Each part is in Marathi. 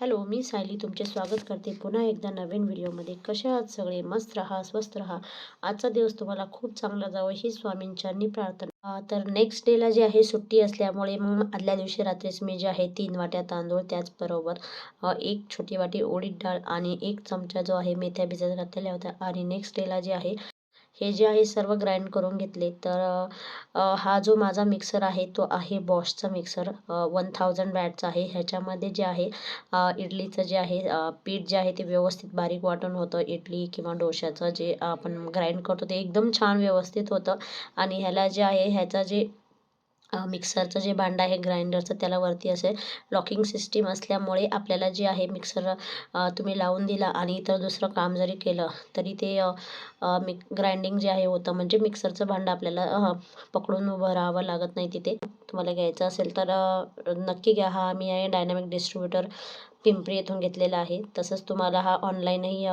हॅलो मी सायली तुमचे स्वागत करते पुन्हा एकदा नवीन व्हिडिओमध्ये. कसे आहात सगळे? मस्त राहा स्वस्त राहा. आजचा दिवस तुम्हाला खूप चांगला जावं ही स्वामींच्यांनी प्रार्थना. तर नेक्स्ट डेला जे आहे सुट्टी असल्यामुळे मग आदल्या दिवशी रात्रीच मी जे आहे तीन वाट्या तांदूळ त्याचबरोबर एक छोटी वाटी उडीद डाळ आणि एक चमचा जो आहे मेथ्या भिजत घातलेल्या होत्या. आणि नेक्स्ट डेला जे आहे हे जे आहे सर्व ग्राइंड करून घेतले. तर हा जो माझा मिक्सर आहे तो आहे बॉशचा मिक्सर वन थाउजंड वॅटचा आहे. ह्याच्यामध्ये जे आहे इडलीचं जे आहे पीठ जे आहे ते व्यवस्थित बारीक वाटण होतं. इडली किंवा डोश्याचं जे आपण ग्राइंड करतो ते एकदम छान व्यवस्थित होतं. आणि ह्याला जे आहे ह्याचा जे मिक्सरचं जे भांडं आहे ग्राइंडरचं त्याला वरती असे लॉकिंग सिस्टीम असल्यामुळे आपल्याला जे आहे मिक्सर तुम्ही लावून दिला आणि इतर दुसरं काम जरी केलं तरी ते मिक ग्राइंडिंग जे आहे होतं. म्हणजे मिक्सरचं भांडं आपल्याला पकडून उभं राहावं लागत नाही तिथे. तुम्हाला घ्यायचं असेल तर नक्की घ्या. हा मी आहे डायनॅमिक डिस्ट्रीब्युटर पिंपरी येथून घेतलेला आहे. तसंच तुम्हाला हा ऑनलाईनही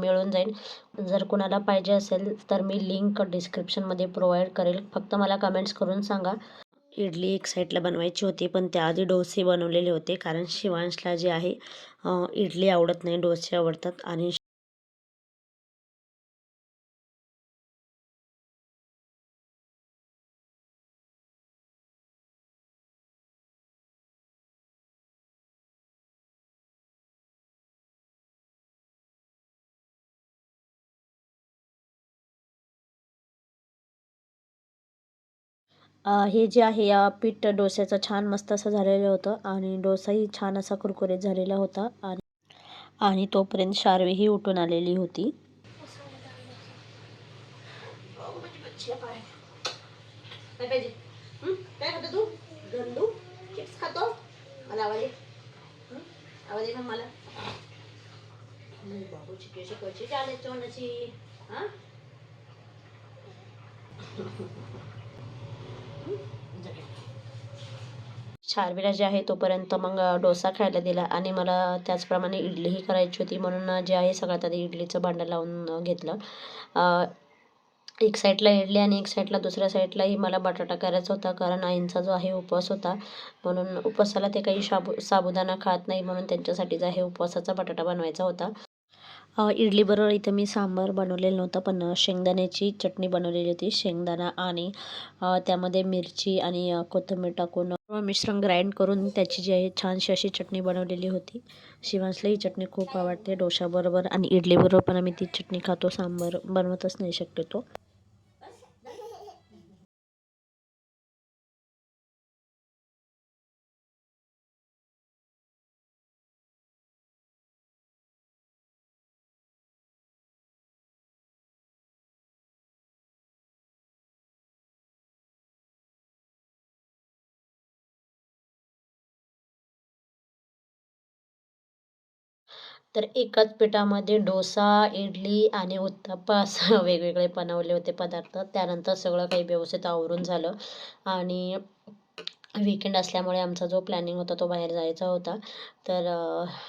मिळून जाईल. जर कोणाला पाहिजे असेल तर मी लिंक डिस्क्रिप्शनमध्ये प्रोव्हाइड करेल. फक्त मला कमेंट्स करून सांगा. इडली एक साईडला बनवायची होती पण त्याआधी डोसे बनवलेले होते कारण शिवांशला जे आहे इडली आवडत नाही डोसे आवडतात. आणि हे जे आहे या पीठ डोस्याचं छान मस्त असं झालेलं होतं आणि डोसाही छान असा कुरकुरीत झालेला होता आणि आणि तोपर्यंत शार्वीही उठून आलेली होती. मला आवाज ये जे आहे तोपर्यंत मग डोसा खायला दिला आणि मला त्याचप्रमाणे इडलीही करायची होती. म्हणून जे आहे सगळ्यात आधी इडलीचं भांडं लावून घेतलं. एक साईडला इडली आणि एक साईडला दुसऱ्या साईडलाही मला बटाटा करायचा होता कारण आईंचा जो आहे उपवास होता. म्हणून उपवासाला ते काही शाबू साबुदाणा खात नाही म्हणून त्यांच्यासाठी जो आहे उपवासाचा बटाटा बनवायचा होता. इडलीबरोबर इथं मी सांबार बनवलेलं नव्हतं पण शेंगदाण्याची चटणी बनवलेली होती शेंगदाणा आणि त्यामध्ये मिरची आणि कोथिंबीर टाकून मिश्रण ग्राइंड करून त्याची जी आहे छानशी अशी चटणी बनवलेली होती. शिवांसला ही चटणी खूप आवडते डोशाबरोबर आणि इडलीबरोबर पण आम्ही ती चटणी खातो सांबार बनवतच नाही शक्यतो. तर एकाच पिठामध्ये डोसा इडली आणि उत्तप्पा असं वेगवेगळे बनवले होते पदार्थ. त्यानंतर सगळं काही व्यवस्थित आवरून झालं आणि वीकेंड असल्यामुळे आमचा जो प्लॅनिंग होता तो बाहेर जायचा होता. तर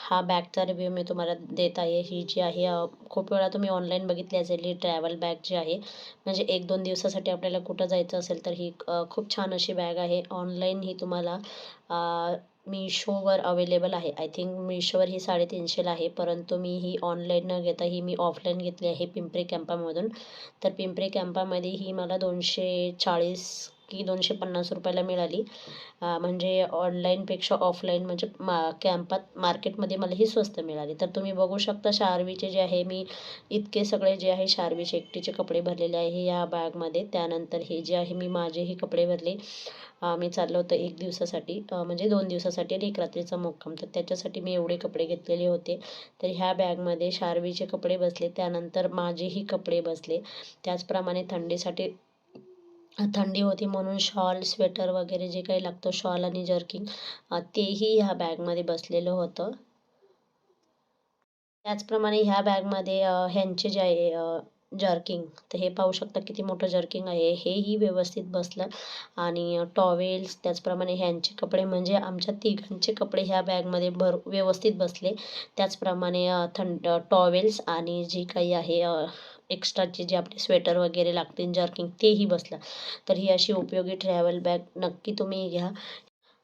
हा बॅगचा रिव्ह्यू मी तुम्हाला देत आहे. ही जी आहे खूप वेळा तुम्ही ऑनलाईन बघितली असेल ही ट्रॅव्हल बॅग जी आहे म्हणजे एक दोन दिवसासाठी आपल्याला कुठं जायचं असेल तर ही खूप छान अशी बॅग आहे. ऑनलाईन ही तुम्हाला मिशोवर अवेलेबल आहे. आय थिंक मिशोवर ही साडेतीनशेला आहे. परंतु मी ही ऑनलाईन न घेता ही मी ऑफलाईन घेतली आहे पिंपरी कॅम्पामधून तर पिंपरी कॅम्पामध्ये ही मला दोनशे चाळीस की दोनशे पन्नास रुपयाला मिळाली. म्हणजे ऑनलाईनपेक्षा ऑफलाईन म्हणजे मा कॅम्पात मार्केटमध्ये मला ही स्वस्त मिळाली. तर तुम्ही बघू शकता शार्वीचे जे आहे मी इतके सगळे जे आहे शार्वीचे एकटीचे कपडे भरलेले आहे या बॅगमध्ये त्यानंतर हे जे आहे मी माझेही कपडे भरले. मी चाललो होतं एक दिवसासाठी म्हणजे दोन दिवसासाठी आणि एक रात्रीचा मुक्काम. तर त्याच्यासाठी मी एवढे कपडे घेतलेले होते. तर ह्या बॅगमध्ये शार्वीचे कपडे बसले. त्यानंतर माझेही कपडे बसले. त्याचप्रमाणे थंडीसाठी थंडी होती म्हणून शॉल स्वेटर वगैरे जे काही लागतं शॉल आणि जर्किंग तेही ह्या बॅगमध्ये बसलेलं होतं. त्याचप्रमाणे ह्या बॅगमध्ये ह्यांचे जे आहे जर्किंग. तर हे पाहू शकता किती मोठं जर्किंग आहे. हेही व्यवस्थित बसलं. आणि टॉवेल्स त्याचप्रमाणे ह्यांचे कपडे म्हणजे आमच्या तिघांचे कपडे ह्या बॅगमध्ये भर व्यवस्थित बसले. त्याचप्रमाणे थंड टॉवेल्स आणि जी काही आहे एक्स्ट्राचे जे आपले स्वेटर वगैरे लागतील जर्किंग तेही बसलं. तर ही अशी उपयोगी ट्रॅव्हल बॅग नक्की तुम्ही घ्या.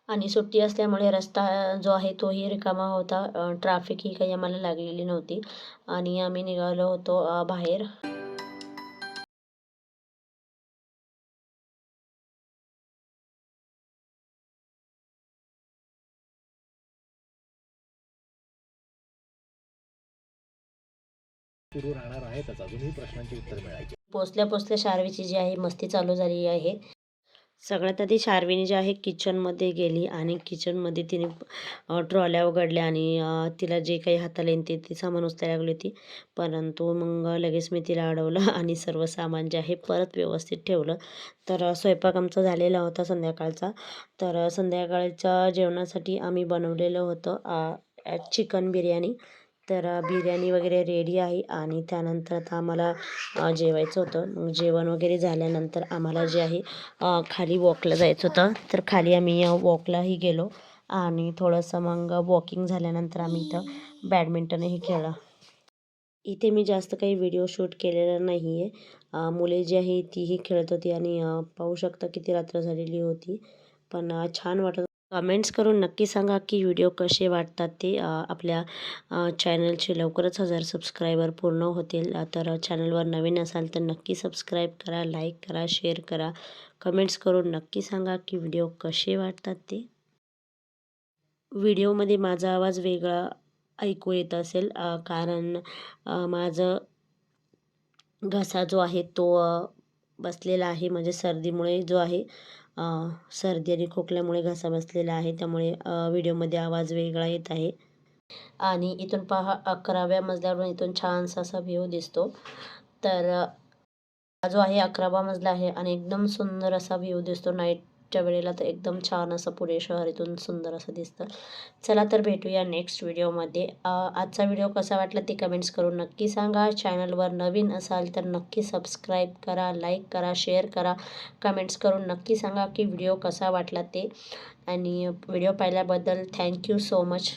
आणि सुट्टी असल्यामुळे रस्ता जो आहे तोही रिकामा होता. ट्रॅफिकही काही आम्हाला लागलेली नव्हती. आणि आम्ही निघालो होतो बाहेर. सुरू राहणार आहेतच अजूनही प्रश्नांची उत्तर मिळायची. पोचल्या पोचल्या शार्वीची जी आहे मस्ती चालू झाली आहे. सगळ्यात आधी शार्विनी जी आहे किचनमध्ये गेली आणि किचनमध्ये तिने ट्रॉल्या उघडल्या आणि तिला जे काही हाताला येईल ते ती सामान उचलायला लागली होती. परंतु मग लगेच मी तिला अडवलं आणि सर्व सामान जे आहे परत व्यवस्थित ठेवलं. तर स्वयंपाक आमचा झालेला होता संध्याकाळचा. तर संध्याकाळच्या जेवणासाठी आम्ही बनवलेलं होतं चिकन बिर्याणी. तर बिर्याणी वगैरे रेडी आहे आणि त्यानंतर आता आम्हाला जेवायचं होतं. जेवण वगैरे झाल्यानंतर आम्हाला जे आहे खाली वॉकला जायचं होतं. तर खाली आम्ही वॉकलाही गेलो आणि थोडंसं मग वॉकिंग झाल्यानंतर आम्ही इथं बॅडमिंटनही खेळलं. इथे मी जास्त काही व्हिडिओ शूट केलेला नाही आहे मुले जी आहे तीही खेळत होती आणि पाहू शकता किती रात्र झालेली होती. पण छान वाटत कमेंट्स करून नक्की सांगा की व्हिडिओ कसे वाटतात ते आपल्या चॅनलचे लवकरच हजार सबस्क्रायबर पूर्ण होतील. तर चॅनलवर नवीन असाल तर नक्की सबस्क्राईब करा लाईक करा शेअर करा. कमेंट्स करून नक्की सांगा की व्हिडिओ कसे वाटतात ते. व्हिडिओमध्ये माझा आवाज वेगळा ऐकू येत असेल कारण माझं घसा जो आहे तो बसलेला आहे. म्हणजे सर्दीमुळे जो आहे सर्दी आणि खोकल्यामुळे घसा बसलेला आहे. त्यामुळे व्हिडिओमध्ये आवाज वेगळा येत आहे. आणि इथून पहा अकराव्या मजल्यावरून इथून छानसा असा व्ह्यू दिसतो. तर हा जो आहे अकरावा मजला आहे आणि एकदम सुंदर असा व्ह्यू दिसतो. नाईट नाईटच्या वेळेला तर एकदम छान असं पुणे शहर इथून सुंदर असं दिसतं. चला तर भेटूया नेक्स्ट व्हिडिओमध्ये आजचा व्हिडिओ कसा वाटला ते कमेंट्स करून नक्की सांगा. चॅनलवर नवीन असाल तर नक्की सबस्क्राईब करा लाईक करा शेअर करा. कमेंट्स करून नक्की सांगा की व्हिडिओ कसा वाटला ते. आणि व्हिडिओ पाहिल्याबद्दल थँक्यू सो मच